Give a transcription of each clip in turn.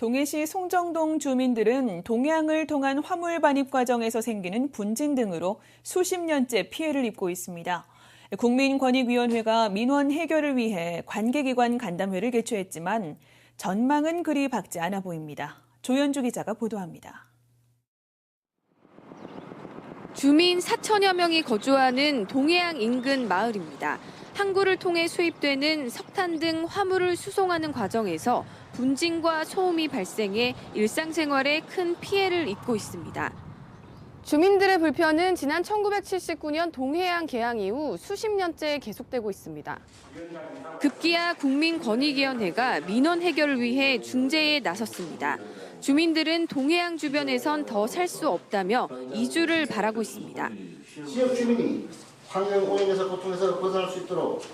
동해시 송정동 주민들은 동해항을 통한 화물 반입 과정에서 생기는 분진 등으로 수십 년째 피해를 입고 있습니다. 국민권익위원회가 민원 해결을 위해 관계기관 간담회를 개최했지만 전망은 그리 밝지 않아 보입니다. 조현주 기자가 보도합니다. 주민 4천여 명이 거주하는 동해안 인근 마을입니다. 항구를 통해 수입되는 석탄 등 화물을 수송하는 과정에서 분진과 소음이 발생해 일상생활에 큰 피해를 입고 있습니다. 주민들의 불편은 지난 1979년 동해안 개항 이후 수십 년째 계속되고 있습니다. 급기야 국민권익위원회가 민원 해결을 위해 중재에 나섰습니다. 주민들은 동해안 주변에선 더 살 수 없다며 이주를 바라고 있습니다. 지역 주민이 환경 오염에서 고통에서 벗어날 수 있도록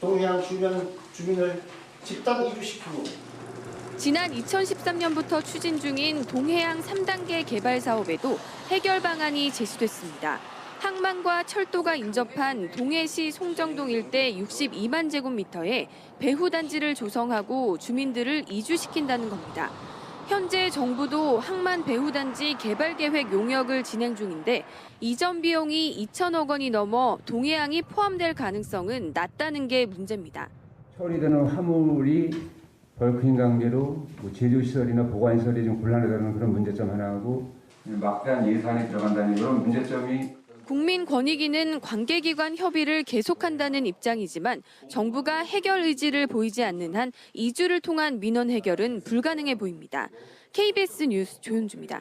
동해안 주변 주민을 집단 이주시키고 지난 2013년부터 추진 중인 동해안 3단계 개발 사업에도 해결 방안이 제시됐습니다. 항만과 철도가 인접한 동해시 송정동 일대 62만 제곱미터에 배후 단지를 조성하고 주민들을 이주시킨다는 겁니다. 현재 정부도 항만 배후 단지 개발 계획 용역을 진행 중인데 이전 비용이 2천억 원이 넘어 동해항이 포함될 가능성은 낮다는 게 문제입니다. 처리되는 화물이 벌크인 관계로 뭐 제조시설이나 보관시설이 좀 곤란하다는 그런 문제점 하나하고 막대한 예산이 들어간다는 그런 문제점이 국민권익위는 관계기관 협의를 계속한다는 입장이지만 정부가 해결 의지를 보이지 않는 한 이주를 통한 민원 해결은 불가능해 보입니다. KBS 뉴스 조현주입니다.